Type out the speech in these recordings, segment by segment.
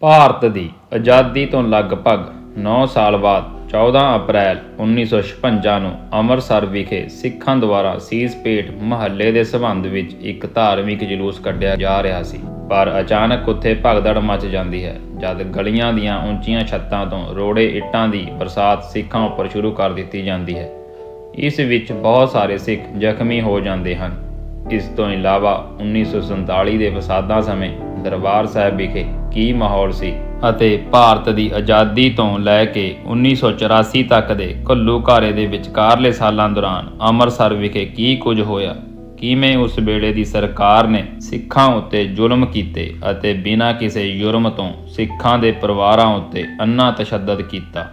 ਭਾਰਤ ਦੀ ਆਜ਼ਾਦੀ ਤੋਂ ਲਗਭਗ 9 ਸਾਲ ਬਾਅਦ 14 ਅਪ੍ਰੈਲ 1956 ਨੂੰ ਅੰਮ੍ਰਿਤਸਰ ਵਿਖੇ ਸਿੱਖਾਂ ਦੁਆਰਾ ਸੀਸ ਪੇਟ ਮਹੱਲੇ ਦੇ ਸਬੰਧ ਵਿੱਚ ਇੱਕ ਧਾਰਮਿਕ ਜਲੂਸ ਕੱਢਿਆ ਜਾ ਰਿਹਾ ਸੀ। ਪਰ ਅਚਾਨਕ ਉੱਥੇ ਭਗਦੜ ਮਚ ਜਾਂਦੀ ਹੈ, ਜਦ ਗਲੀਆਂ ਦੀਆਂ ਉੱਚੀਆਂ ਛੱਤਾਂ ਤੋਂ ਰੋੜੇ ਇੱਟਾਂ ਦੀ ਬਰਸਾਤ ਸਿੱਖਾਂ ਉੱਪਰ ਸ਼ੁਰੂ ਕਰ ਦਿੱਤੀ ਜਾਂਦੀ ਹੈ। ਇਸ ਵਿੱਚ ਬਹੁਤ ਸਾਰੇ ਸਿੱਖ ਜ਼ਖਮੀ ਹੋ ਜਾਂਦੇ ਹਨ। ਇਸ ਤੋਂ ਇਲਾਵਾ 1947 ਦੇ ਫਸਾਦਾਂ ਸਮੇਂ ਦਰਬਾਰ ਸਾਹਿਬ ਵਿਖੇ ਕੀ ਮਾਹੌਲ ਸੀ? ਅਤੇ ਭਾਰਤ ਦੀ ਆਜ਼ਾਦੀ ਤੋਂ ਲੈ ਕੇ 1984 ਤੱਕ ਦੇ ਘੱਲੂਘਾਰੇ ਦੇ ਵਿਚਕਾਰਲੇ ਸਾਲਾਂ ਦੌਰਾਨ ਅੰਮ੍ਰਿਤਸਰ ਵਿਖੇ ਕੀ ਕੁਝ ਹੋਇਆ? ਕਿਵੇਂ ਉਸ ਵੇਲੇ ਦੀ ਸਰਕਾਰ ਨੇ ਸਿੱਖਾਂ ਉੱਤੇ ਜ਼ੁਲਮ ਕੀਤੇ ਅਤੇ ਬਿਨਾਂ ਕਿਸੇ ਜੁਰਮ ਤੋਂ ਸਿੱਖਾਂ ਦੇ ਪਰਿਵਾਰਾਂ ਉੱਤੇ ਅੰਨਾ ਤਸ਼ੱਦਦ ਕੀਤਾ?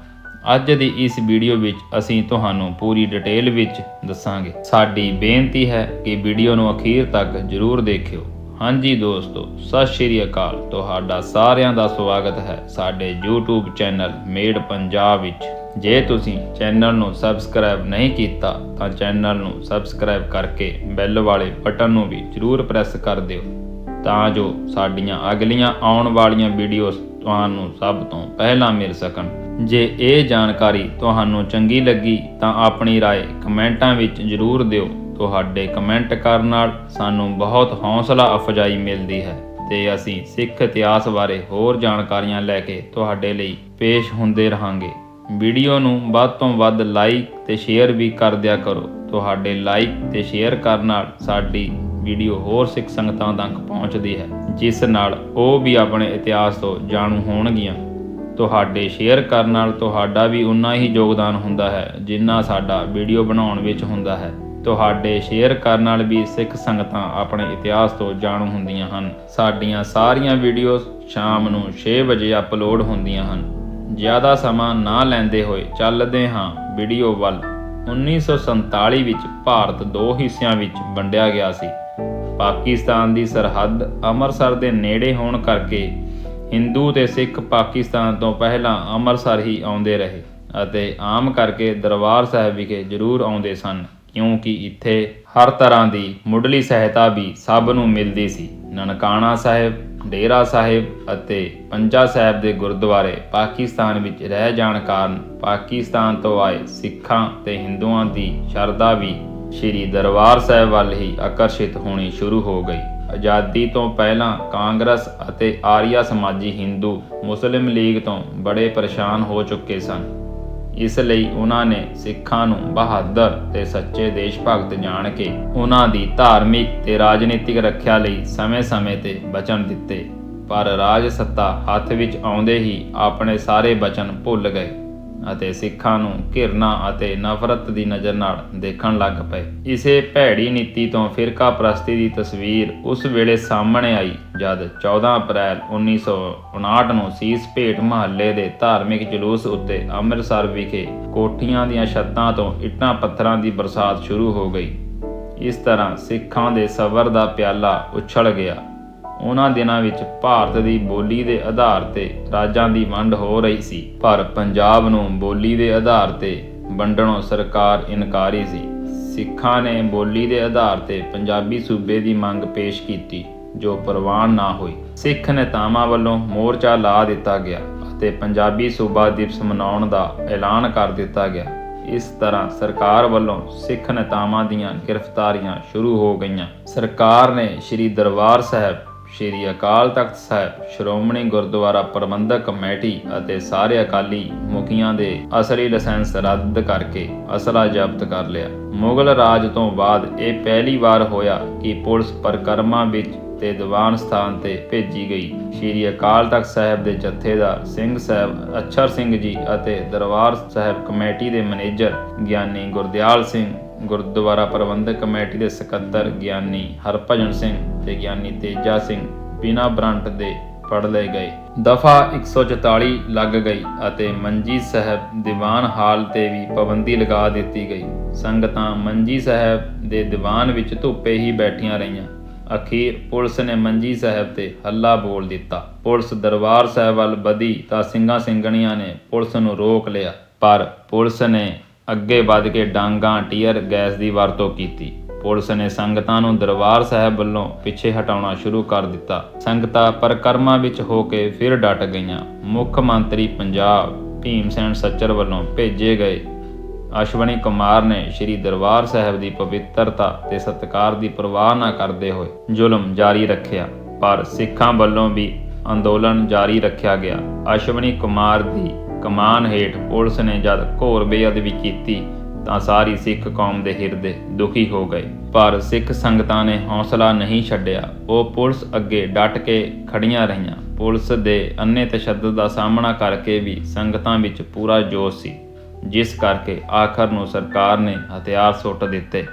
ਅੱਜ ਦੀ ਇਸ ਵੀਡੀਓ ਵਿੱਚ ਅਸੀਂ ਤੁਹਾਨੂੰ ਪੂਰੀ ਡਿਟੇਲ ਵਿੱਚ ਦੱਸਾਂਗੇ। ਸਾਡੀ ਬੇਨਤੀ ਹੈ ਕਿ ਵੀਡੀਓ ਨੂੰ ਅਖੀਰ ਤੱਕ ਜ਼ਰੂਰ ਦੇਖਿਓ। ਹਾਂਜੀ ਦੋਸਤੋ ਸਤਿ ਸ਼੍ਰੀ ਅਕਾਲ ਤੁਹਾਡਾ ਸਾਰਿਆਂ ਦਾ ਸਵਾਗਤ ਹੈ ਸਾਡੇ YouTube ਚੈਨਲ ਮੇਡ ਪੰਜਾਬ ਵਿੱਚ ਜੇ ਤੁਸੀਂ ਚੈਨਲ ਨੂੰ ਸਬਸਕ੍ਰਾਈਬ ਨਹੀਂ ਕੀਤਾ ਤਾਂ ਚੈਨਲ ਨੂੰ ਸਬਸਕ੍ਰਾਈਬ ਕਰਕੇ ਬੈਲ ਵਾਲੇ ਬਟਨ ਨੂੰ ਵੀ ਜ਼ਰੂਰ ਪ੍ਰੈਸ ਕਰ ਦਿਓ ਤਾਂ ਜੋ ਸਾਡੀਆਂ ਅਗਲੀਆਂ ਆਉਣ ਵਾਲੀਆਂ ਵੀਡੀਓਜ਼ ਤੁਹਾਨੂੰ ਸਭ ਤੋਂ ਪਹਿਲਾਂ ਮਿਲ ਸਕਣ ਜੇ ਇਹ ਜਾਣਕਾਰੀ ਤੁਹਾਨੂੰ ਚੰਗੀ ਲੱਗੀ ਤਾਂ ਆਪਣੀ رائے ਕਮੈਂਟਾਂ ਵਿੱਚ ਜ਼ਰੂਰ ਦਿਓ ਤੁਹਾਡੇ ਕਮੈਂਟ ਕਰਨ ਨਾਲ ਸਾਨੂੰ ਬਹੁਤ ਹੌਸਲਾ ਅਫਜਾਈ ਮਿਲਦੀ ਹੈ ਤੇ ਅਸੀਂ ਸਿੱਖ ਇਤਿਹਾਸ ਬਾਰੇ ਹੋਰ ਜਾਣਕਾਰੀਆਂ ਲੈ ਕੇ ਤੁਹਾਡੇ ਲਈ ਪੇਸ਼ ਹੁੰਦੇ ਰਹਾਂਗੇ। ਵੀਡੀਓ ਨੂੰ ਵੱਧ ਤੋਂ ਵੱਧ ਲਾਈਕ ਤੇ ਸ਼ੇਅਰ ਵੀ ਕਰ ਦਿਆ ਕਰੋ। ਤੁਹਾਡੇ ਲਾਈਕ ਤੇ ਸ਼ੇਅਰ ਕਰਨ ਨਾਲ ਸਾਡੀ ਵੀਡੀਓ ਹੋਰ ਸਿੱਖ ਸੰਗਤਾਂ ਤੱਕ ਪਹੁੰਚਦੀ ਹੈ, ਜਿਸ ਨਾਲ ਉਹ ਵੀ ਆਪਣੇ ਇਤਿਹਾਸ ਤੋਂ ਜਾਣੂ ਹੋਣਗੀਆਂ। ਤੁਹਾਡੇ ਸ਼ੇਅਰ ਕਰਨ ਨਾਲ ਤੁਹਾਡਾ ਵੀ ਉਨਾ ਹੀ ਯੋਗਦਾਨ ਹੁੰਦਾ ਹੈ, ਜਿੰਨਾ ਸਾਡਾ ਵੀਡੀਓ ਬਣਾਉਣ ਵਿੱਚ ਹੁੰਦਾ ਹੈ। ਤੁਹਾਡੇ ਸ਼ੇਅਰ ਕਰਨ ਨਾਲ ਵੀ ਸਿੱਖ ਸੰਗਤਾਂ ਆਪਣੇ ਇਤਿਹਾਸ ਤੋਂ ਜਾਣੂ ਹੁੰਦੀਆਂ ਹਨ। ਸਾਡੀਆਂ ਸਾਰੀਆਂ ਵੀਡੀਓਜ਼ ਸ਼ਾਮ ਨੂੰ 6 ਵਜੇ ਅਪਲੋਡ ਹੁੰਦੀਆਂ ਹਨ। ਜ਼ਿਆਦਾ ਸਮਾਂ ਨਾ ਲੈਂਦੇ ਹੋਏ ਚੱਲਦੇ ਹਾਂ ਵੀਡੀਓ ਵੱਲ। 1947 ਵਿੱਚ ਭਾਰਤ ਦੋ ਹਿੱਸਿਆਂ ਵਿੱਚ ਵੰਡਿਆ ਗਿਆ ਸੀ। ਪਾਕਿਸਤਾਨ ਦੀ ਸਰਹੱਦ ਅੰਮ੍ਰਿਤਸਰ ਦੇ ਨੇੜੇ ਹੋਣ ਕਰਕੇ ਹਿੰਦੂ ਤੇ ਸਿੱਖ ਪਾਕਿਸਤਾਨ ਤੋਂ ਪਹਿਲਾਂ ਅੰਮ੍ਰਿਤਸਰ ਹੀ ਆਉਂਦੇ ਰਹੇ ਅਤੇ ਆਮ ਕਰਕੇ ਦਰਬਾਰ ਸਾਹਿਬ ਵਿਖੇ ਜ਼ਰੂਰ ਆਉਂਦੇ ਸਨ। ਕਿਉਂਕਿ ਇੱਥੇ ਹਰ ਤਰ੍ਹਾਂ ਦੀ ਮੁੱਢਲੀ ਸਹਾਇਤਾ ਵੀ ਸਭ ਨੂੰ ਮਿਲਦੀ ਸੀ। ਨਨਕਾਣਾ ਸਾਹਿਬ, ਡੇਰਾ ਸਾਹਿਬ ਅਤੇ ਪੰਜਾ ਸਾਹਿਬ ਦੇ ਗੁਰਦੁਆਰੇ ਪਾਕਿਸਤਾਨ ਵਿੱਚ ਰਹਿ ਜਾਣ ਕਾਰਨ ਪਾਕਿਸਤਾਨ ਤੋਂ ਆਏ ਸਿੱਖਾਂ ਤੇ ਹਿੰਦੂਆਂ ਦੀ ਸ਼ਰਧਾ ਵੀ ਸ੍ਰੀ ਦਰਬਾਰ ਸਾਹਿਬ ਵੱਲ ਹੀ ਆਕਰਸ਼ਿਤ ਹੋਣੀ ਸ਼ੁਰੂ ਹੋ ਗਈ। ਆਜ਼ਾਦੀ ਤੋਂ ਪਹਿਲਾਂ ਕਾਂਗਰਸ ਅਤੇ ਆਰੀਆ ਸਮਾਜੀ ਹਿੰਦੂ ਮੁਸਲਿਮ ਲੀਗ ਤੋਂ ਬੜੇ ਪਰੇਸ਼ਾਨ ਹੋ ਚੁੱਕੇ ਸਨ। ਇਸ ਲਈ ਉਹਨਾਂ ਨੇ ਸਿੱਖਾਂ ਨੂੰ ਬਹਾਦਰ ਤੇ ਸੱਚੇ ਦੇਸ਼ ਭਗਤ ਜਾਣ ਕੇ ਉਹਨਾਂ ਦੀ ਧਾਰਮਿਕ ਤੇ ਰਾਜਨੀਤਿਕ ਰੱਖਿਆ ਲਈ ਸਮੇਂ-ਸਮੇਂ ਤੇ ਬਚਨ ਦਿੱਤੇ। ਪਰ ਰਾਜ ਸੱਤਾ ਹੱਥ ਵਿੱਚ ਆਉਂਦੇ ਹੀ ਆਪਣੇ ਸਾਰੇ ਬਚਨ ਭੁੱਲ ਗਏ। ਅਤੇ ਸਿੱਖਾਂ ਨੂੰ ਘਿਰਨਾ ਅਤੇ ਨਫ਼ਰਤ ਦੀ ਨਜ਼ਰ ਨਾਲ ਦੇਖਣ ਲੱਗ ਪਏ। ਇਸੇ ਭੈੜੀ ਨੀਤੀ ਤੋਂ ਫਿਰਕਾ ਪ੍ਰਸਤੀ ਦੀ ਤਸਵੀਰ ਉਸ ਵੇਲੇ ਸਾਹਮਣੇ ਆਈ, ਜਦ 14 ਅਪ੍ਰੈਲ 1959 ਨੂੰ ਸੀਸ ਭੇਟ ਮਹੱਲੇ ਦੇ ਧਾਰਮਿਕ ਜਲੂਸ ਉੱਤੇ ਅੰਮ੍ਰਿਤਸਰ ਵਿਖੇ ਕੋਠੀਆਂ ਦੀਆਂ ਛੱਤਾਂ ਤੋਂ ਇੱਟਾਂ ਪੱਥਰਾਂ ਦੀ ਬਰਸਾਤ ਸ਼ੁਰੂ ਹੋ ਗਈ। ਇਸ ਤਰ੍ਹਾਂ ਸਿੱਖਾਂ ਦੇ ਸਬਰ ਦਾ ਪਿਆਲਾ ਉਛਲ ਗਿਆ। ਉਹਨਾਂ ਦਿਨਾਂ ਵਿੱਚ ਭਾਰਤ ਦੀ ਬੋਲੀ ਦੇ ਆਧਾਰ ਤੇ ਰਾਜਾਂ ਦੀ ਵੰਡ ਹੋ ਰਹੀ ਸੀ। ਪਰ ਪੰਜਾਬ ਨੂੰ ਬੋਲੀ ਦੇ ਆਧਾਰ ਤੇ ਵੰਡਣੋਂ ਸਰਕਾਰ ਇਨਕਾਰੀ ਸੀ। ਸਿੱਖਾਂ ਨੇ ਬੋਲੀ ਦੇ ਆਧਾਰ ਤੇ ਪੰਜਾਬੀ ਸੂਬੇ ਦੀ ਮੰਗ ਪੇਸ਼ ਕੀਤੀ, ਜੋ ਪ੍ਰਵਾਨ ਨਾ ਹੋਈ। ਸਿੱਖ ਨੇਤਾਵਾਂ ਵੱਲੋਂ ਮੋਰਚਾ ਲਾ ਦਿੱਤਾ ਗਿਆ ਅਤੇ ਪੰਜਾਬੀ ਸੂਬਾ ਦਿਵਸ ਮਨਾਉਣ ਦਾ ਐਲਾਨ ਕਰ ਦਿੱਤਾ ਗਿਆ। ਇਸ ਤਰ੍ਹਾਂ ਸਰਕਾਰ ਵੱਲੋਂ ਸਿੱਖ ਨੇਤਾਵਾਂ ਦੀਆਂ ਗ੍ਰਿਫਤਾਰੀਆਂ ਸ਼ੁਰੂ ਹੋ ਗਈਆਂ। ਸਰਕਾਰ ਨੇ ਸ੍ਰੀ ਦਰਬਾਰ ਸਾਹਿਬ ਸ਼੍ਰੀ ਅਕਾਲ ਤਖਤ ਸਾਹਿਬ, ਸ਼੍ਰੋਮਣੀ ਗੁਰਦੁਆਰਾ ਪ੍ਰਬੰਧਕ ਕਮੇਟੀ ਅਤੇ ਸਾਰੇ ਅਕਾਲੀ ਮੁਖੀਆਂ ਦੇ ਅਸਲੀ ਲਾਇਸੈਂਸ ਰੱਦ ਕਰਕੇ ਅਸਲਾ ਜ਼ਬਤ ਕਰ ਲਿਆ। ਮੁਗਲ ਰਾਜ ਤੋਂ ਬਾਅਦ ਇਹ ਪਹਿਲੀ ਵਾਰ ਹੋਇਆ ਕਿ ਪੁਲਿਸ ਪ੍ਰਕਰਮਾਂ ਵਿੱਚ ਤੇ ਦੀਵਾਨ ਸਥਾਨ ਤੇ ਭੇਜੀ ਗਈ। ਸ਼੍ਰੀ ਅਕਾਲ ਤਖਤ ਸਾਹਿਬ ਦੇ ਜਥੇਦਾਰ ਸਿੰਘ ਸਾਹਿਬ ਅਛਰ ਸਿੰਘ ਜੀ ਅਤੇ ਦਰਬਾਰ ਸਾਹਿਬ ਕਮੇਟੀ ਦੇ ਮੈਨੇਜਰ ਗਿਆਨੀ ਗੁਰਦਿਆਲ ਸਿੰਘ ਗੁਰਦੁਆਰਾ ਪ੍ਰਬੰਧਕ ਕਮੇਟੀ ਦੇ ਸਕੱਤਰ ਗਿਆਨੀ ਹਰਭਜਨ ਸਿੰਘ ਤੇ ਗਿਆਨੀ ਤੇਜਾ ਸਿੰਘ ਬਿਨਾ ਬ੍ਰਾਂਟ ਦੇ ਫੜ ਲਏ ਗਏ। ਦਫਾ 144 ਲੱਗ ਗਈ ਅਤੇ ਮੰਜੀ ਸਾਹਿਬ ਦੀਵਾਨ ਹਾਲ ਤੇ ਵੀ ਪਾਬੰਦੀ ਲਗਾ ਦਿੱਤੀ ਗਈ। ਸੰਗਤਾਂ ਮੰਜੀ ਸਾਹਿਬ ਦੇ ਦੀਵਾਨ ਵਿੱਚ ਧੁੱਪੇ ਹੀ ਬੈਠੀਆਂ ਰਹੀਆਂ। ਅਖੀਰ ਪੁਲਿਸ ਨੇ ਮੰਜੀ ਸਾਹਿਬ ਤੇ ਹੱਲਾ ਬੋਲ ਦਿੱਤਾ। ਪੁਲਿਸ ਦਰਬਾਰ ਸਾਹਿਬ ਵੱਲ ਵਧੀ ਤਾਂ ਸਿੰਘਾਂ ਸਿੰਘਣੀਆਂ ਨੇ ਪੁਲਿਸ ਨੂੰ ਰੋਕ ਲਿਆ। ਪਰ ਪੁਲਿਸ ਨੇ ਅੱਗੇ ਵੱਧ ਕੇ ਡਾਂਗਾਂ, ਟੀਅਰ, ਗੈਸ ਦੀ ਵਰਤੋਂ ਕੀਤੀ। ਪੁਲਿਸ ਨੇ ਸੰਗਤਾਂ ਨੂੰ ਦਰਬਾਰ ਸਾਹਿਬ ਵੱਲੋਂ ਪਿੱਛੇ ਹਟਾਉਣਾ ਸ਼ੁਰੂ ਕਰ ਦਿੱਤਾ। ਸੰਗਤਾਂ ਪਰਕਰਮਾਂ ਵਿੱਚ ਹੋ ਕੇ ਫਿਰ ਡਟ ਗਈਆਂ। ਮੁੱਖ ਮੰਤਰੀ ਪੰਜਾਬ ਭੀਮ ਸੈਨ ਸੱਚਰ ਵੱਲੋਂ ਭੇਜੇ ਗਏ। ਅਸ਼ਵਨੀ ਕੁਮਾਰ ਨੇ ਸ੍ਰੀ ਦਰਬਾਰ ਸਾਹਿਬ ਦੀ ਪਵਿੱਤਰਤਾ ਤੇ ਸਤਿਕਾਰ ਦੀ ਪਰਵਾਹ ਨਾ ਕਰਦੇ ਹੋਏ ਜ਼ੁਲਮ ਜਾਰੀ ਰੱਖਿਆ। ਪਰ ਸਿੱਖਾਂ ਵੱਲੋਂ ਵੀ ਅੰਦੋਲਨ ਜਾਰੀ ਰੱਖਿਆ ਗਿਆ। ਅਸ਼ਵਨੀ ਕੁਮਾਰ ਦੀ ਕਮਾਨ ਹੇਠ ਪੁਲਿਸ ਨੇ ਜਦ ਘੋਰ ਬੇਅਦਬੀ ਕੀਤੀ ਤਾਂ ਸਾਰੀ ਸਿੱਖ ਕੌਮ ਦੇ ਹਿਰਦੇ ਦੁਖੀ ਹੋ ਗਏ। ਪਰ ਸਿੱਖ ਸੰਗਤਾਂ ਨੇ ਹੌਸਲਾ ਨਹੀਂ ਛੱਡਿਆ। ਉਹ ਪੁਲਿਸ ਅੱਗੇ ਡਟ ਕੇ ਖੜੀਆਂ ਰਹੀਆਂ। ਪੁਲਿਸ ਦੇ ਅੰਨੇ ਤਸ਼ੱਦਦ ਦਾ ਸਾਹਮਣਾ ਕਰਕੇ ਵੀ ਸੰਗਤਾਂ ਵਿੱਚ ਪੂਰਾ ਜੋਸ਼ ਸੀ। ਜਿਸ ਕਰਕੇ ਆਖਰ ਨੂੰ ਸਰਕਾਰ ਨੇ ਹਥਿਆਰ ਸੁੱਟ ਦਿੱਤੇ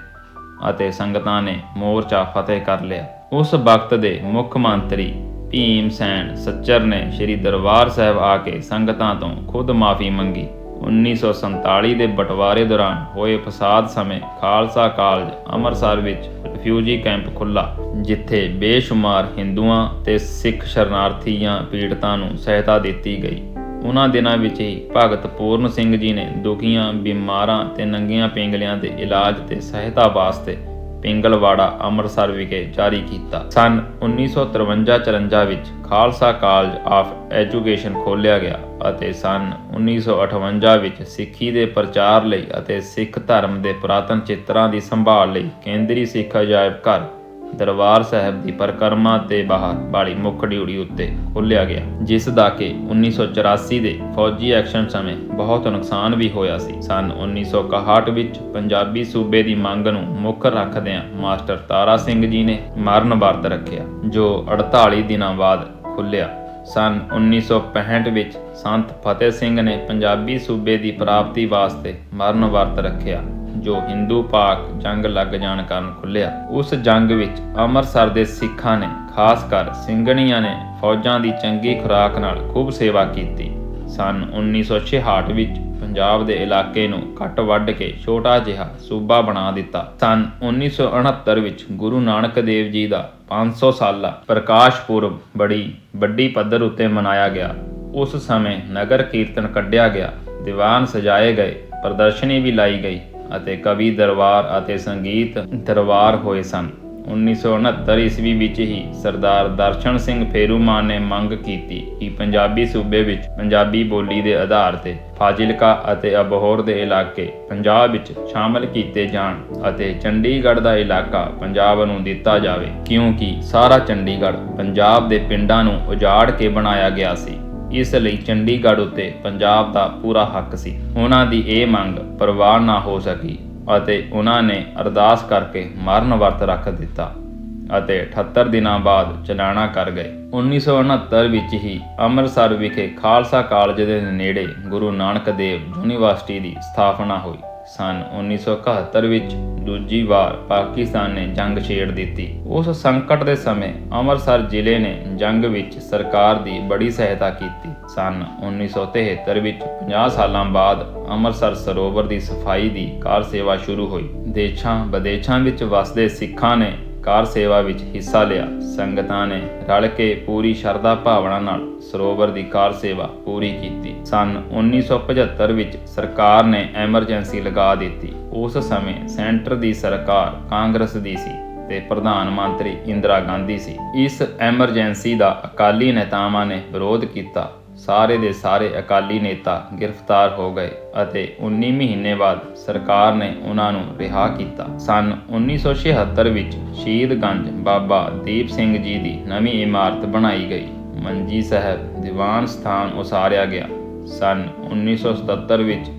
ਅਤੇ ਸੰਗਤਾਂ ਨੇ ਮੋਰਚਾ ਫਤਿਹ ਕਰ ਲਿਆ। ਉਸ ਵਕਤ ਦੇ ਮੁੱਖ ਮੰਤਰੀ ਭੀਮ ਸੈਨ ਸੱਚਰ ਨੇ ਸ੍ਰੀ ਦਰਬਾਰ ਸਾਹਿਬ ਆ ਕੇ ਸੰਗਤਾਂ ਤੋਂ ਖੁਦ ਮਾਫੀ ਮੰਗੀ। 1947 ਦੇ ਬਟਵਾਰੇ ਦੌਰਾਨ ਹੋਏ ਫਸਾਦ ਸਮੇਂ ਖਾਲਸਾ ਕਾਲਜ ਅੰਮ੍ਰਿਤਸਰ ਵਿੱਚ ਰਿਫਿਊਜੀ ਕੈਂਪ ਖੁੱਲਾ ਜਿੱਥੇ ਬੇਸ਼ੁਮਾਰ ਹਿੰਦੂਆਂ ਤੇ ਸਿੱਖ ਸ਼ਰਨਾਰਥੀਆਂ ਪੀੜਤਾਂ ਨੂੰ ਸਹਾਇਤਾ ਦਿੱਤੀ ਗਈ। ਉਹਨਾਂ ਦਿਨਾਂ ਵਿੱਚ ਹੀ ਭਗਤ ਪੂਰਨ ਸਿੰਘ ਜੀ ਨੇ ਦੁਖੀਆਂ, ਬਿਮਾਰਾਂ ਤੇ ਨੰਗੀਆਂ ਪਿੰਗਲਿਆਂ ਦੇ ਇਲਾਜ ਤੇ ਸਹਾਇਤਾ ਵਾਸਤੇ ਪਿੰਗਲਵਾੜਾ ਅੰਮ੍ਰਿਤਸਰ ਵਿਖੇ ਜਾਰੀ ਕੀਤਾ। ਸਨ 1953-54 ਵਿੱਚ ਖਾਲਸਾ ਕਾਲਜ ਆਫ ਐਜੂਕੇਸ਼ਨ ਖੋਲ੍ਹਿਆ ਗਿਆ ਅਤੇ ਸਨ 1958 ਵਿੱਚ ਸਿੱਖੀ ਦੇ ਪ੍ਰਚਾਰ ਲਈ ਅਤੇ ਸਿੱਖ ਧਰਮ ਦੇ ਪੁਰਾਤਨ ਚਿੱਤਰਾਂ ਦੀ ਸੰਭਾਲ ਲਈ ਕੇਂਦਰੀ ਸਿੱਖ ਅਜਾਇਬ ਘਰ ਦਰਬਾਰ ਸਾਹਿਬ ਦੀ ਪਰਕਰਮਾ ਤੇ ਬਾਹਰ ਵਾਲੀ ਮੁੱਖ ਡਿਊਟੀ ਉੱਤੇ ਖੋਲ੍ਹਿਆ ਗਿਆ, ਜਿਸ ਦਾ ਕਿ 1984 ਦੇ ਫੌਜੀ ਐਕਸ਼ਨ ਸਮੇਂ ਬਹੁਤ ਨੁਕਸਾਨ ਵੀ ਹੋਇਆ ਸੀ। ਸਨ 1961 ਵਿੱਚ ਪੰਜਾਬੀ ਸੂਬੇ ਦੀ ਮੰਗ ਨੂੰ ਮੁੱਖ ਰੱਖਦਿਆਂ ਮਾਸਟਰ ਤਾਰਾ ਸਿੰਘ ਜੀ ਨੇ ਮਰਨ ਵਰਤ ਰੱਖਿਆ, ਜੋ 48 ਦਿਨਾਂ ਬਾਅਦ ਖੁੱਲਿਆ ਸਨ। 1965 ਵਿੱਚ ਸੰਤ ਫਤਿਹ ਸਿੰਘ ਨੇ ਪੰਜਾਬੀ ਸੂਬੇ ਦੀ ਪ੍ਰਾਪਤੀ ਵਾਸਤੇ ਮਰਨ ਵਰਤ ਰੱਖਿਆ, ਜੋ ਹਿੰਦੂ ਪਾਕ ਜੰਗ ਲੱਗ ਜਾਣ ਕਾਰਨ ਖੁੱਲਿਆ ਉਸ ਜੰਗ ਵਿੱਚ ਅੰਮ੍ਰਿਤਸਰ ਦੇ ਸਿੱਖਾਂ ਨੇ, ਖਾਸ ਕਰ ਸਿੰਘਣੀਆਂ ਨੇ, ਫੌਜਾਂ ਦੀ ਚੰਗੀ ਖੁਰਾਕ ਨਾਲ ਖੂਬ ਸੇਵਾ ਕੀਤੀ। ਸਨ। 1966 ਵਿੱਚ ਪੰਜਾਬ ਦੇ ਇਲਾਕੇ ਨੂੰ ਕੱਟ ਵੱਢ ਕੇ ਛੋਟਾ ਜਿਹਾ ਸੂਬਾ ਬਣਾ ਦਿੱਤਾ। ਸਨ 1969 ਵਿੱਚ ਗੁਰੂ ਨਾਨਕ ਦੇਵ ਜੀ ਦਾ 500 ਸਾਲਾ ਪ੍ਰਕਾਸ਼ ਪੁਰਬ ਬੜੀ ਵੱਡੀ ਪੱਧਰ ਉੱਤੇ ਮਨਾਇਆ ਗਿਆ। ਉਸ ਸਮੇਂ ਨਗਰ ਕੀਰਤਨ ਕੱਢਿਆ ਗਿਆ, ਦੀਵਾਨ ਸਜਾਏ ਗਏ, ਪ੍ਰਦਰਸ਼ਨੀ ਵੀ ਲਾਈ ਗਈ ਅਤੇ ਕਵੀ ਦਰਬਾਰ ਅਤੇ ਸੰਗੀਤ ਦਰਬਾਰ ਹੋਏ ਸਨ। 1969 ਈਸਵੀ ਵਿੱਚ ਹੀ ਸਰਦਾਰ ਦਰਸ਼ਨ ਸਿੰਘ ਫੇਰੂਮਾਨ ਨੇ ਮੰਗ ਕੀਤੀ ਕਿ ਪੰਜਾਬੀ ਸੂਬੇ ਵਿੱਚ ਪੰਜਾਬੀ ਬੋਲੀ ਦੇ ਆਧਾਰ ਤੇ ਫਾਜ਼ਿਲਕਾ ਅਤੇ ਅਬਹੋਰ ਦੇ ਇਲਾਕੇ ਪੰਜਾਬ ਵਿੱਚ ਸ਼ਾਮਲ ਕੀਤੇ ਜਾਣ ਅਤੇ ਚੰਡੀਗੜ੍ਹ ਦਾ ਇਲਾਕਾ ਪੰਜਾਬ ਨੂੰ ਦਿੱਤਾ ਜਾਵੇ, ਕਿਉਂਕਿ ਸਾਰਾ ਚੰਡੀਗੜ੍ਹ ਪੰਜਾਬ ਦੇ ਪਿੰਡਾਂ ਨੂੰ ਉਜਾੜ ਕੇ ਬਣਾਇਆ ਗਿਆ ਸੀ। ਇਸ ਲਈ ਚੰਡੀਗੜ੍ਹ ਉੱਤੇ ਪੰਜਾਬ ਦਾ ਪੂਰਾ ਹੱਕ ਸੀ। ਉਹਨਾਂ ਦੀ ਇਹ ਮੰਗ ਪ੍ਰਵਾਨ ਨਾ ਹੋ ਸਕੀ। ਅਤੇ ਉਹਨਾਂ ਨੇ ਅਰਦਾਸ ਕਰਕੇ ਮਰਨ ਵਰਤ ਰੱਖ ਦਿੱਤਾ ਅਤੇ 78 ਦਿਨਾਂ ਬਾਅਦ ਚਲਾਣਾ ਕਰ ਗਏ। 1969 ਵਿੱਚ ਹੀ ਅੰਮ੍ਰਿਤਸਰ ਵਿਖੇ ਖਾਲਸਾ ਕਾਲਜ ਦੇ ਨੇੜੇ ਗੁਰੂ ਨਾਨਕ ਦੇਵ ਯੂਨੀਵਰਸਿਟੀ ਦੀ ਸਥਾਪਨਾ ਹੋਈ। ਸਨ। 1971 ਵਿੱਚ ਦੂਜੀ ਵਾਰ ਪਾਕਿਸਤਾਨ ਨੇ ਜੰਗ ਛੇੜ ਦਿੱਤੀ। ਉਸ ਸੰਕਟ ਦੇ ਸਮੇਂ ਅੰਮ੍ਰਿਤਸਰ ਜ਼ਿਲ੍ਹੇ ਨੇ ਜੰਗ ਵਿੱਚ ਸਰਕਾਰ ਦੀ ਬੜੀ ਸਹਾਇਤਾ ਕੀਤੀ। ਸਨ। 1973 ਵਿੱਚ 50 ਸਾਲਾਂ ਬਾਅਦ ਅੰਮ੍ਰਿਤਸਰ ਸਰੋਵਰ ਦੀ ਸਫ਼ਾਈ ਦੀ ਕਾਰ ਸੇਵਾ ਸ਼ੁਰੂ ਹੋਈ। ਦੇਸ਼ਾਂ ਵਿਦੇਸ਼ਾਂ ਵਿੱਚ ਵਸਦੇ ਸਿੱਖਾਂ ਨੇ ਕਾਰ ਸੇਵਾ ਵਿੱਚ ਹਿੱਸਾ ਲਿਆ। ਸੰਗਤਾਂ ਨੇ ਰਲ ਕੇ ਪੂਰੀ ਸ਼ਰਧਾ ਭਾਵਨਾ ਨਾਲ ਸਰੋਵਰ ਦੀ ਕਾਰ ਸੇਵਾ ਪੂਰੀ ਕੀਤੀ। ਸਨ 1975 ਵਿੱਚ ਸਰਕਾਰ ਨੇ ਐਮਰਜੈਂਸੀ ਲਗਾ ਦਿੱਤੀ। ਉਸ ਸਮੇਂ ਸੈਂਟਰ ਦੀ ਸਰਕਾਰ ਕਾਂਗਰਸ ਦੀ ਸੀ ਤੇ ਪ੍ਰਧਾਨ ਮੰਤਰੀ ਇੰਦਰਾ ਗਾਂਧੀ ਸੀ। ਇਸ ਐਮਰਜੈਂਸੀ ਦਾ ਅਕਾਲੀ ਨੇਤਾਵਾਂ ਨੇ ਵਿਰੋਧ ਕੀਤਾ। ਸਾਰੇ ਦੇ ਸਾਰੇ ਅਕਾਲੀ ਨੇਤਾ ਗ੍ਰਿਫਤਾਰ ਹੋ ਗਏ ਅਤੇ 19 ਮਹੀਨੇ ਬਾਅਦ ਸਰਕਾਰ ਨੇ ਉਹਨਾਂ ਨੂੰ ਰਿਹਾ ਕੀਤਾ। ਸਨ 1976 ਵਿੱਚ ਸ਼ਹੀਦਗੰਜ ਬਾਬਾ ਦੀਪ ਸਿੰਘ ਜੀ ਦੀ ਨਵੀਂ ਇਮਾਰਤ ਬਣਾਈ ਗਈ। ਮੰਜੀ ਸਾਹਿਬ ਦੀਵਾਨ ਸਥਾਨ ਉਸਾਰਿਆ ਗਿਆ। ਸਨ 1977 ਵਿੱਚ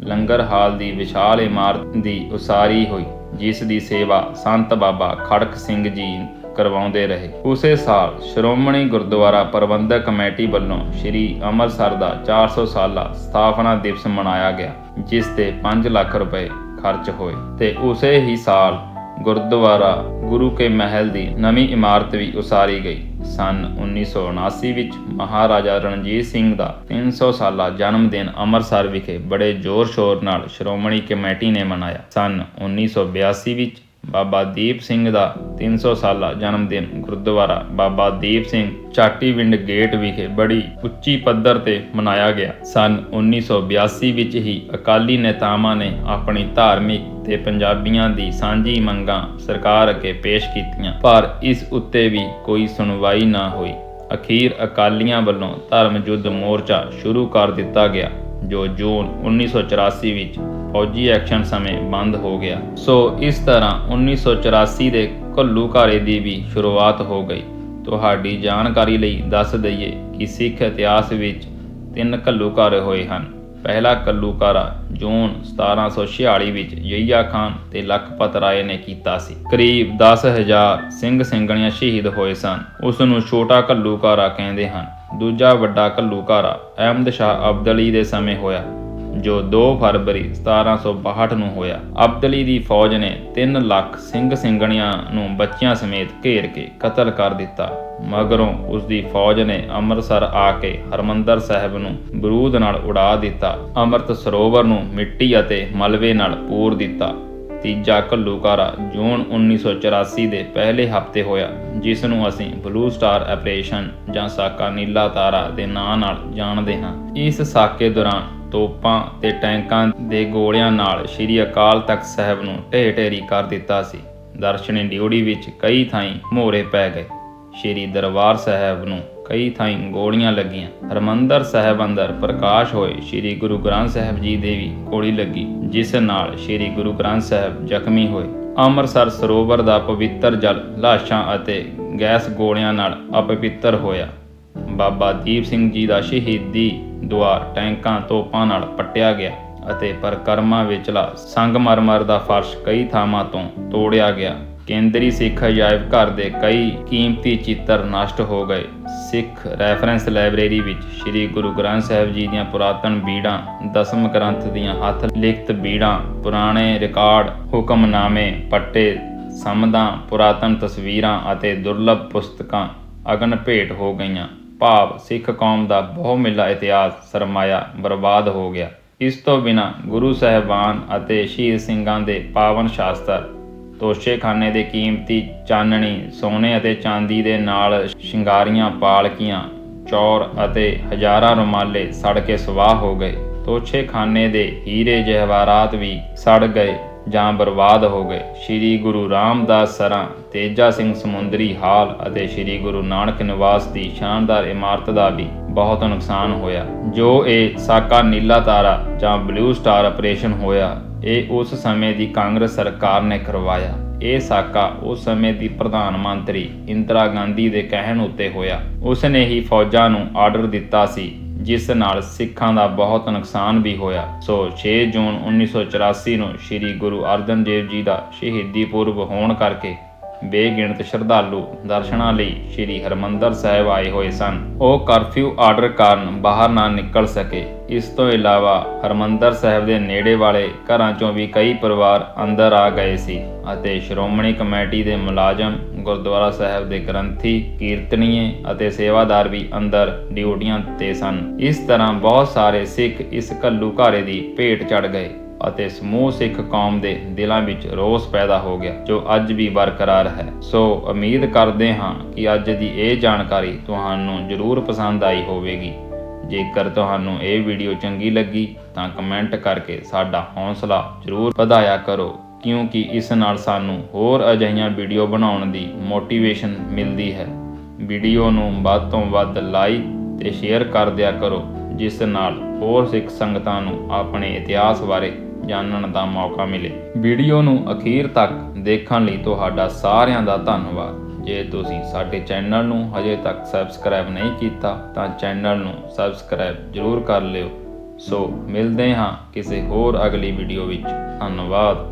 ਲੰਗਰ ਹਾਲ ਦੀ ਵਿਸ਼ਾਲ ਇਮਾਰਤ ਦੀ ਉਸਾਰੀ ਹੋਈ, ਜਿਸ ਦੀ ਸੇਵਾ ਸੰਤ ਬਾਬਾ ਖੜਕ ਸਿੰਘ ਜੀ ਕਰਵਾਉਂਦੇ ਰਹੇ। ਉਸੇ ਸਾਲ ਸ਼੍ਰੋਮਣੀ ਗੁਰਦੁਆਰਾ ਪ੍ਰਬੰਧਕ ਕਮੇਟੀ ਵੱਲੋਂ ਸ੍ਰੀ ਅੰਮ੍ਰਿਤਸਰ ਦਾ 400 ਸਾਲਾ ਸਥਾਪਨਾ ਦਿਵਸ ਮਨਾਇਆ ਗਿਆ, ਜਿਸ ਤੇ 5 ਲੱਖ ਰੁਪਏ ਖਰਚ ਹੋਏ ਤੇ ਉਸੇ ਹੀ ਸਾਲ ਗੁਰਦੁਆਰਾ ਗੁਰੂ ਕੇ ਮਹਿਲ ਦੀ ਨਵੀਂ ਇਮਾਰਤ ਵੀ ਉਸਾਰੀ ਗਈ। ਸਨ 1979 ਵਿੱਚ ਮਹਾਰਾਜਾ ਰਣਜੀਤ ਸਿੰਘ ਦਾ 300 ਸਾਲਾ ਜਨਮ ਦਿਨ ਅੰਮ੍ਰਿਤਸਰ ਵਿਖੇ ਬੜੇ ਜ਼ੋਰ-ਸ਼ੋਰ ਨਾਲ ਸ਼੍ਰੋਮਣੀ ਕਮੇਟੀ ਨੇ ਮਨਾਇਆ। ਸਨ 1982 ਵਿੱਚ ਬਾਬਾ ਦੀਪ ਸਿੰਘ ਦਾ 300 ਸਾਲਾ ਜਨਮ ਦਿਨ ਗੁਰਦੁਆਰਾ ਬਾਬਾ ਦੀਪ ਸਿੰਘ ਚਾਟੀਵਿੰਡ ਗੇਟ ਵਿਖੇ ਬੜੀ ਉੱਚੀ ਪੱਧਰ ਤੇ ਮਨਾਇਆ ਗਿਆ। ਸਨ 1982 ਵਿੱਚ ਹੀ ਅਕਾਲੀ ਨੇਤਾਵਾਂ ਨੇ ਆਪਣੀ ਧਾਰਮਿਕ ਤੇ ਪੰਜਾਬੀਆਂ ਦੀ ਸਾਂਝੀ ਮੰਗਾਂ ਸਰਕਾਰ ਅੱਗੇ ਪੇਸ਼ ਕੀਤੀਆਂ, ਪਰ ਇਸ ਉੱਤੇ ਵੀ ਕੋਈ ਸੁਣਵਾਈ ਨਾ ਹੋਈ। ਅਖੀਰ ਅਕਾਲੀਆਂ ਵੱਲੋਂ ਧਰਮ ਯੁੱਧ ਮੋਰਚਾ ਸ਼ੁਰੂ ਕਰ ਦਿੱਤਾ ਗਿਆ। ਜੋ ਜੂਨ 1984 ਵਿੱਚ ਫੌਜੀ ਐਕਸ਼ਨ ਸਮੇਂ ਬੰਦ ਹੋ ਗਿਆ। ਸੋ ਇਸ ਤਰ੍ਹਾਂ 1984 ਦੇ ਘੱਲੂਘਾਰੇ ਦੀ ਵੀ ਸ਼ੁਰੂਆਤ ਹੋ ਗਈ। ਤੁਹਾਡੀ ਜਾਣਕਾਰੀ ਲਈ ਦੱਸ ਦਈਏ ਕਿ ਸਿੱਖ ਇਤਿਹਾਸ ਵਿੱਚ ਤਿੰਨ ਘੱਲੂਘਾਰੇ ਹੋਏ ਹਨ। ਪਹਿਲਾ ਘੱਲੂਘਾਰਾ ਜੂਨ 1746 ਵਿੱਚ ਯਹੀਆ ਖਾਨ ਤੇ ਲਖਪਤ ਰਾਏ ਨੇ ਕੀਤਾ ਸੀ। ਕਰੀਬ 10000 ਸਿੰਘ ਸਿੰਘਣੀਆਂ ਸ਼ਹੀਦ ਹੋਏ ਸਨ। ਉਸ ਨੂੰ ਛੋਟਾ ਘੱਲੂਘਾਰਾ ਕਹਿੰਦੇ ਹਨ। ਦੂਜਾ ਵੱਡਾ ਘੱਲੂਘਾਰਾ ਅਹਿਮਦ ਸ਼ਾਹ ਅਬਦਲੀ ਦੇ ਸਮੇਂ ਹੋਇਆ, ਜੋ 2 ਫਰਵਰੀ 1762 ਨੂੰ ਹੋਇਆ। ਅਬਦਲੀ ਦੀ ਫੌਜ ਨੇ 3 ਲੱਖ ਸਿੰਘ ਸਿੰਘਣੀਆਂ ਨੂੰ ਬੱਚਿਆਂ ਸਮੇਤ ਘੇਰ ਕੇ ਕਤਲ ਕਰ ਦਿੱਤਾ। ਮਗਰੋਂ ਉਸ ਦੀ ਫੌਜ ਨੇ ਅੰਮ੍ਰਿਤਸਰ ਆ ਕੇ ਹਰਮੰਦਰ ਸਾਹਿਬ ਨੂੰ ਬਰੂਦ ਨਾਲ ਉਡਾ ਦਿੱਤਾ, ਅੰਮ੍ਰਿਤ ਸਰੋਵਰ ਨੂੰ ਮਿੱਟੀ ਅਤੇ ਮਲਬੇ ਨਾਲ ਪੂਰ ਦਿੱਤਾ। ਤੀਜਾ ਘੱਲੂਕਾਰਾ ਜੂਨ 1984 ਦੇ ਪਹਿਲੇ ਹਫ਼ਤੇ ਹੋਇਆ, ਜਿਸ ਨੂੰ ਅਸੀਂ ਬਲੂ ਸਟਾਰ ਆਪਰੇਸ਼ਨ ਜਾਂ ਸਾਕਾ ਨੀਲਾ ਤਾਰਾ ਦੇ ਨਾਂ ਨਾਲ ਜਾਣਦੇ ਹਾਂ। ਇਸ ਸਾਕੇ ਦੌਰਾਨ ਤੋਪਾਂ ਤੇ ਟੈਂਕਾਂ ਦੇ ਗੋਲਿਆਂ ਨਾਲ ਸ੍ਰੀ ਅਕਾਲ ਤਖਤ ਸਾਹਿਬ ਨੂੰ ਢਹਿ ਢੇਰੀ ਕਰ ਦਿੱਤਾ ਸੀ। ਦਰਸ਼ਨੀ ਡਿਊੜੀ ਵਿੱਚ ਕਈ ਥਾਈਂ ਮੋਹਰੇ ਪੈ ਗਏ। ਸ੍ਰੀ ਦਰਬਾਰ ਸਾਹਿਬ ਨੂੰ ਕਈ ਥਾਈਂ ਗੋਲੀਆਂ ਲੱਗੀਆਂ। ਹਰਮੰਦਰ ਸਾਹਿਬ ਅੰਦਰ ਪ੍ਰਕਾਸ਼ ਹੋਏ ਸ੍ਰੀ ਗੁਰੂ ਗ੍ਰੰਥ ਸਾਹਿਬ ਜੀ ਦੇ ਵੀ ਗੋਲੀ ਲੱਗੀ, ਜਿਸ ਨਾਲ ਸ੍ਰੀ ਗੁਰੂ ਗ੍ਰੰਥ ਸਾਹਿਬ ਜ਼ਖਮੀ ਹੋਏ। ਅੰਮ੍ਰਿਤਸਰ ਸਰੋਵਰ ਦਾ ਪਵਿੱਤਰ ਜਲ ਲਾਸ਼ਾਂ ਅਤੇ ਗੈਸ ਗੋਲਿਆਂ ਨਾਲ ਅਪਵਿੱਤਰ ਹੋਇਆ। ਬਾਬਾ ਦੀਪ ਸਿੰਘ ਜੀ ਦਾ ਸ਼ਹੀਦੀ ਦੁਆਰ ਟੈਂਕਾਂ ਤੋਪਾਂ ਨਾਲ ਪੱਟਿਆ ਗਿਆ ਅਤੇ ਪਰਕਰਮਾ ਵਿਚਲਾ ਸੰਗਮਰਮਰ ਦਾ ਫਰਸ਼ ਕਈ ਥਾਵਾਂ ਤੋਂ ਤੋੜਿਆ ਗਿਆ। ਕੇਂਦਰੀ ਸਿੱਖ ਅਜਾਇਬ ਘਰ ਦੇ ਕਈ ਕੀਮਤੀ ਚਿੱਤਰ ਨਸ਼ਟ ਹੋ ਗਏ। ਸਿੱਖ ਰੈਫਰੈਂਸ ਲਾਇਬ੍ਰੇਰੀ ਵਿੱਚ ਸ੍ਰੀ ਗੁਰੂ ਗ੍ਰੰਥ ਸਾਹਿਬ ਜੀ ਦੀਆਂ ਪੁਰਾਤਨ ਬੀੜਾਂ, ਦਸਮ ਗ੍ਰੰਥ ਦੀਆਂ ਹੱਥ ਲਿਖਤ ਬੀੜਾਂ, ਪੁਰਾਣੇ ਰਿਕਾਰਡ, ਹੁਕਮਨਾਮੇ, ਪੱਟੇ, ਸਮਦਾਂ, ਪੁਰਾਤਨ ਤਸਵੀਰਾਂ ਅਤੇ ਦੁਰਲੱਭ ਪੁਸਤਕਾਂ ਅਗਨ ਭੇਟ ਹੋ ਗਈਆਂ। ਭਾਵ ਸਿੱਖ ਕੌਮ ਦਾ ਬਹੁਮਿੱਲਾ ਇਤਿਹਾਸ ਸਰਮਾਇਆ ਬਰਬਾਦ ਹੋ ਗਿਆ। ਇਸ ਤੋਂ ਬਿਨਾ ਗੁਰੂ ਸਾਹਿਬਾਨ ਅਤੇ ਸ਼ਹੀਦ ਸਿੰਘਾਂ ਦੇ ਪਾਵਨ ਸ਼ਾਸਤਰ ਤੋਸ਼ੇਖਾਨੇ ਦੇ ਕੀਮਤੀ ਚਾਨਣੀ, ਸੋਨੇ ਅਤੇ ਚਾਂਦੀ ਦੇ ਨਾਲ ਸ਼ਿੰਗਾਰੀਆਂ, ਪਾਲਕੀਆਂ, ਚੌਰ ਅਤੇ ਹਜ਼ਾਰਾਂ ਰੁਮਾਲੇ ਸੜ ਕੇ ਸਵਾਹ ਹੋ ਗਏ। ਤੋਸ਼ੇਖਾਨੇ ਦੇ ਹੀਰੇ ਜਵਾਹਰਾਤ ਵੀ ਸੜ ਗਏ ਜਾਂ ਬਰਬਾਦ ਹੋ ਗਏ। ਸ੍ਰੀ ਗੁਰੂ ਰਾਮਦਾਸ ਸਰਾਂ ਤੇਜਾ ਸਿੰਘ ਸਮੁੰਦਰੀ ਹਾਲ ਅਤੇ ਸ੍ਰੀ ਗੁਰੂ ਨਾਨਕ ਨਿਵਾਸ ਦੀ ਸ਼ਾਨਦਾਰ ਇਮਾਰਤ ਦਾ ਵੀ ਬਹੁਤ ਨੁਕਸਾਨ ਹੋਇਆ, ਜੋ ਇਹ ਸਾਕਾ ਨੀਲਾ ਤਾਰਾ ਜਾਂ ਬਲੂ ਸਟਾਰ ਆਪਰੇਸ਼ਨ ਹੋਇਆ। ਇਹ ਉਸ ਸਮੇਂ ਦੀ ਕਾਂਗਰਸ ਸਰਕਾਰ ਨੇ ਕਰਵਾਇਆ। ਇਹ ਸਾਕਾ ਉਸ ਸਮੇਂ ਦੀ ਪ੍ਰਧਾਨ ਮੰਤਰੀ ਇੰਦਰਾ ਗਾਂਧੀ ਦੇ ਕਹਿਣ ਉੱਤੇ ਹੋਇਆ। ਉਸ ਨੇ ਹੀ ਫੌਜਾਂ ਨੂੰ ਆਰਡਰ ਦਿੱਤਾ ਸੀ, ਜਿਸ ਨਾਲ ਸਿੱਖਾਂ ਦਾ ਬਹੁਤ ਨੁਕਸਾਨ ਵੀ ਹੋਇਆ। ਸੋ 6 ਜੂਨ 1984 ਨੂੰ ਸ੍ਰੀ ਗੁਰੂ ਅਰਜਨ ਦੇਵ ਜੀ ਦਾ ਸ਼ਹੀਦੀ ਪੁਰਬ ਹੋਣ ਕਰਕੇ ਬੇਗਿਣਤ ਸ਼ਰਧਾਲੂ ਦਰਸ਼ਨਾਂ ਲਈ ਸ੍ਰੀ ਹਰਮੰਦਰ ਸਾਹਿਬ ਆਏ ਹੋਏ ਸਨ। ਉਹ ਕਰਫਿਊ ਆਰਡਰ ਕਾਰਨ ਬਾਹਰ ਨਾ ਨਿਕਲ ਸਕੇ। ਇਸ ਤੋਂ ਇਲਾਵਾ ਹਰਮੰਦਰ ਸਾਹਿਬ ਦੇ ਨੇੜੇ ਵਾਲੇ ਘਰਾਂ ਚੋਂ ਵੀ ਕਈ ਪਰਿਵਾਰ ਅੰਦਰ ਆ ਗਏ ਸੀ ਅਤੇ ਸ਼੍ਰੋਮਣੀ ਕਮੇਟੀ ਦੇ ਮੁਲਾਜ਼ਮ, ਗੁਰਦੁਆਰਾ ਸਾਹਿਬ ਦੇ ਗ੍ਰੰਥੀ, ਕੀਰਤਨੀਏ ਅਤੇ ਸੇਵਾਦਾਰ ਵੀ ਅੰਦਰ ਡਿਊਟੀਆਂ ਤੇ ਸਨ। ਇਸ ਤਰ੍ਹਾਂ ਬਹੁਤ ਸਾਰੇ ਸਿੱਖ ਇਸ ਘੱਲੂ ਘਾਰੇ ਦੀ ਭੇਟ ਚੜ ਗਏ। ਅਤੇ ਸਮੂਹ ਸਿੱਖ ਕੌਮ ਦੇ ਦਿਲਾਂ ਵਿੱਚ ਰੋਸ ਪੈਦਾ ਹੋ ਗਿਆ, ਜੋ ਅੱਜ ਵੀ ਬਰਕਰਾਰ ਹੈ। ਸੋ ਉਮੀਦ ਕਰਦੇ ਹਾਂ ਕਿ ਅੱਜ ਦੀ ਇਹ ਜਾਣਕਾਰੀ ਤੁਹਾਨੂੰ ਜ਼ਰੂਰ ਪਸੰਦ ਆਈ ਹੋਵੇਗੀ। ਜੇਕਰ ਤੁਹਾਨੂੰ ਇਹ ਵੀਡੀਓ ਚੰਗੀ ਲੱਗੀ, ਤਾਂ ਕਮੈਂਟ ਕਰਕੇ ਸਾਡਾ ਹੌਸਲਾ ਜ਼ਰੂਰ ਵਧਾਇਆ ਕਰੋ, ਕਿਉਂਕਿ ਇਸ ਨਾਲ ਸਾਨੂੰ ਹੋਰ ਅਜਿਹੀਆਂ ਵੀਡੀਓ ਬਣਾਉਣ ਦੀ ਮੋਟੀਵੇਸ਼ਨ ਮਿਲਦੀ ਹੈ। ਵੀਡੀਓ ਨੂੰ ਵੱਧ ਤੋਂ ਵੱਧ ਲਾਈਕ ਤੇ ਸ਼ੇਅਰ ਕਰ ਦਿਆ ਕਰੋ, ਜਿਸ ਨਾਲ ਹੋਰ ਸਿੱਖ ਸੰਗਤਾਂ ਨੂੰ ਆਪਣੇ ਇਤਿਹਾਸ ਬਾਰੇ ਜਾਣਨ ਦਾ ਮੌਕਾ ਮਿਲੇ। ਵੀਡੀਓ ਨੂੰ ਅਖੀਰ ਤੱਕ ਦੇਖਣ ਲਈ ਤੁਹਾਡਾ ਸਾਰਿਆਂ ਦਾ ਧੰਨਵਾਦ। ਜੇ ਤੁਸੀਂ ਸਾਡੇ ਚੈਨਲ ਨੂੰ ਹਜੇ ਤੱਕ ਸਬਸਕ੍ਰਾਈਬ ਨਹੀਂ ਕੀਤਾ, ਤਾਂ ਚੈਨਲ ਨੂੰ ਸਬਸਕ੍ਰਾਈਬ ਜ਼ਰੂਰ ਕਰ ਲਿਓ। ਸੋ, ਮਿਲਦੇ ਹਾਂ ਕਿਸੇ ਹੋਰ ਅਗਲੀ ਵੀਡੀਓ ਵਿੱਚ। ਧੰਨਵਾਦ।